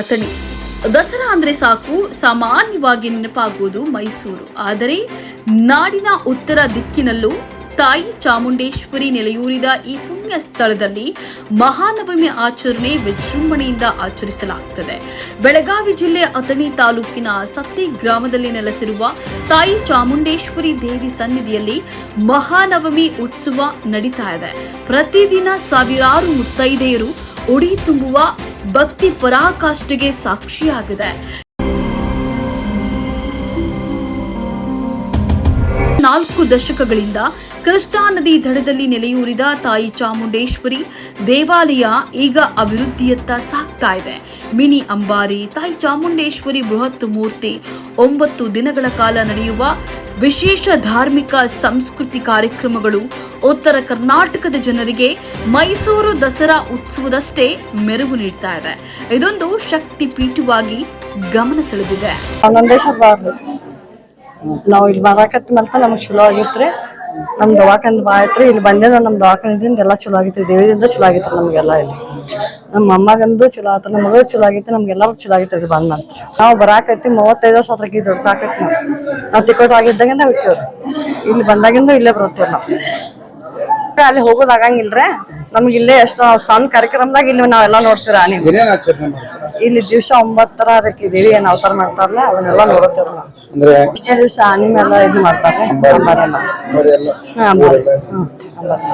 ಅಥಣಿ ದಸರಾ ಅಂದ್ರೆ ಸಾಕು, ಸಾಮಾನ್ಯವಾಗಿ ನೆನಪಾಗುವುದು ಮೈಸೂರು. ಆದರೆ ನಾಡಿನ ಉತ್ತರ ದಿಕ್ಕಿನಲ್ಲೂ ತಾಯಿ ಚಾಮುಂಡೇಶ್ವರಿ ನೆಲೆಯೂರಿದ ಈ ಪುಣ್ಯ ಸ್ಥಳದಲ್ಲಿ ಮಹಾನವಮಿ ಆಚರಣೆ ವಿಜೃಂಭಣೆಯಿಂದ ಆಚರಿಸಲಾಗುತ್ತದೆ ಬೆಳಗಾವಿ ಜಿಲ್ಲೆ ಅಥಣಿ ತಾಲೂಕಿನ ಸತ್ತಿ ಗ್ರಾಮದಲ್ಲಿ ನೆಲೆಸಿರುವ ತಾಯಿ ಚಾಮುಂಡೇಶ್ವರಿ ದೇವಿ ಸನ್ನಿಧಿಯಲ್ಲಿ ಮಹಾನವಮಿ ಉತ್ಸವ ನಡೀತಾ ಇದೆ. ಪ್ರತಿದಿನ ಸಾವಿರಾರು ಮುತ್ತೈದೆಯರು ಉಡಿ ತುಂಬುವ ಭಕ್ತಿ ಪರಾಕಾಷ್ಠೆಗೆ ಸಾಕ್ಷಿಯಾಗಿದೆ. ನಾಲ್ಕು ದಶಕಗಳಿಂದ ಕೃಷ್ಣಾ ನದಿ ದಡದಲ್ಲಿ ನೆಲೆಯೂರಿದ ತಾಯಿ ಚಾಮುಂಡೇಶ್ವರಿ ದೇವಾಲಯ ಈಗ ಅಭಿವೃದ್ಧಿಯತ್ತ ಸಾಗ್ತಾ ಇದೆ. ಮಿನಿ ಅಂಬಾರಿ, ತಾಯಿ ಚಾಮುಂಡೇಶ್ವರಿ ಬೃಹತ್ ಮೂರ್ತಿ ಒಂಬತ್ತು ದಿನಗಳ ಕಾಲ ನಡೆಯುವ ವಿಶೇಷ ಧಾರ್ಮಿಕ ಸಂಸ್ಕೃತಿ ಕಾರ್ಯಕ್ರಮಗಳು ಉತ್ತರ ಕರ್ನಾಟಕದ ಜನರಿಗೆ ಮೈಸೂರು ದಸರಾ ಉತ್ಸವದಷ್ಟೇ ಮೆರುಗು ನೀಡ್ತಾ ಇದೆ. ಇದೊಂದು ಶಕ್ತಿ ಪೀಠವಾಗಿ ಗಮನ ಸೆಳೆದಿದೆ. ನಾವು ಇಲ್ಲಿ ಬರಾಕತ್ತಿನಂತ ನಮ್ಗೆ ಚಲೋ ಆಗಿತ್ರಿ. ನಮ್ ದವಾಖಾನೆ ಬಾ ಐತ್ರಿ ಇಲ್ಲಿ ಬಂದಿದ ನಮ್ ದವಾಖಾನಿದಿಂದ ಎಲ್ಲ ಚಲೋ ಆಗಿತ್ತು ದೇವಿದಿಂದ ಚಲೋ ಆಗಿತ್ತು ನಮ್ಗೆಲ್ಲ ಇಲ್ಲಿ. ನಮ್ಮ ಅಮ್ಮಗಂದು ಚಲೋ ಆಯ್ತು ನಮ್ಮ ಮಗಳು ಚಲೋ ಆಗೈತಿ ನಮ್ಗೆಲ್ಲರೂ ಚಲೋ ಆಗಿತ್ತು ಇದು ಬಂದ ನಾವು ಬರಾಕತ್ತಿ ಮೂವತ್ತೈದು ವರ್ಷ ದೊಡ್ಡ ಹಾಕತ್ತಿ ನಾವು. ನಾವು ತಿಕ್ಕೋಟ್ ಆಗಿದ್ದಾಗ ನಾವು ಇಟ್ಟೇವ್ರಿ ಇಲ್ಲಿ ಬಂದಾಗಿಂದ ಇಲ್ಲೇ ಬರ್ತೇವ್ರಿ ನಾವು. ಅಲ್ಲಿ ಹೋಗೋದ್ ಆಗಂಗಿಲ್ರಿ? ನಮ್ಗೆ ಇಲ್ಲೇ ಎಷ್ಟೋ ಸಣ್ಣ ಕಾರ್ಯಕ್ರಮದಾಗ ಇಲ್ಲಿ ನಾವೆಲ್ಲ ನೋಡ್ತೀರಾ ನೀವು? ಏನೇನ್ ಆಚರಣೆ ಮಾಡ್ತಾರೆ ಇಲ್ಲಿ ದಿವಸ ಒಂಬತ್ತರ ಅದಕ್ಕೆ ದೇವಿ ಏನ್ ಅವತಾರ ಮಾಡ್ತಾರಲ್ಲ ಅವನ್ನೆಲ್ಲ ನೋಡುತ್ತೇವೆ ನಾವು ಅಂದ್ರೆ ಇಷ್ಟೇ ದಿವಸ ಎಲ್ಲ ಇದು ಮಾಡ್ತಾರೆ ಅಂಬಾರೆಲ್ಲ ಅವರೆಲ್ಲ ಹಾ, ಅಂಬಾರಿ. ಹ್ಮ್, ಅಂಬಾರಿ.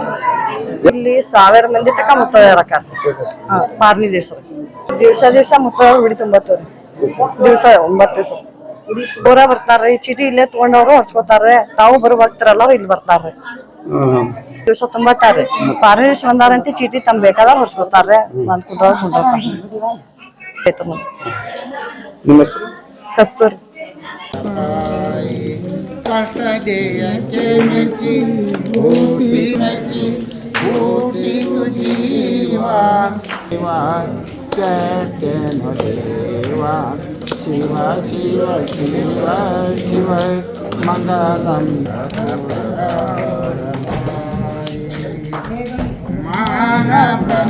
ಇಲ್ಲಿ ಸಾವಿರ ಮಂದಿ ತಕ ಮುತ್ತೈದರಕ್ಕ ಹಾ ಮಾರನೇ ದಿವಸ. ದಿವಸ ದಿವಸ ಮುತ್ತೈದರ್ ಬಿಡಿ ತುಂಬತ್ತವ್ರಿ. ದಿವಸ. ಒಂಬತ್ತು ದಿವಸ. ಊರ ಬರ್ತಾರ್ರಿ ಚೀಟಿ ಇಲ್ಲೇ ತಗೊಂಡವ್ರು ಹೊಡ್ಸ್ಕೊತಾರ್ರಿ ತಾವು ಬರೋ ಭಕ್ತರೆಲ್ಲ ಇಲ್ಲಿ ಬರ್ತಾರ್ರಿ ದಿವಸ ತುಂಬತ್ತಾರ್ರಿ ಪಾರನೇ ದಿವಸ ಬಂದಾರಂತೆ ಚೀಟಿ ತಮ್ಮ ಬೇಕಾದಾಗ ಹೊಡ್ಸ್ಕೊತಾರ್ರಿ ಬಂದ್ ಕುಂದ್ರವ್ರು ಕುಂದ್ರತಾರ್ರಿ ಆಯ್ತು ನಮ್ದು. ನಿಮ್ಮ ಹೆಸರು ಕಸ್ತೂರಿ ಕಷ್ಟದೇಯಕ್ಕೆ ಮೆಚ್ಚಿ ಕೋಟಿ ಮೆಚ್ಚಿ ಕೋಟಿ ಜೀವ ಶಿವ ಕೆಟ್ಟೆನು ದೇವ ಶಿವ ಶಿವ ಶಿವ ಶಿವ ಮಂಗಲಂ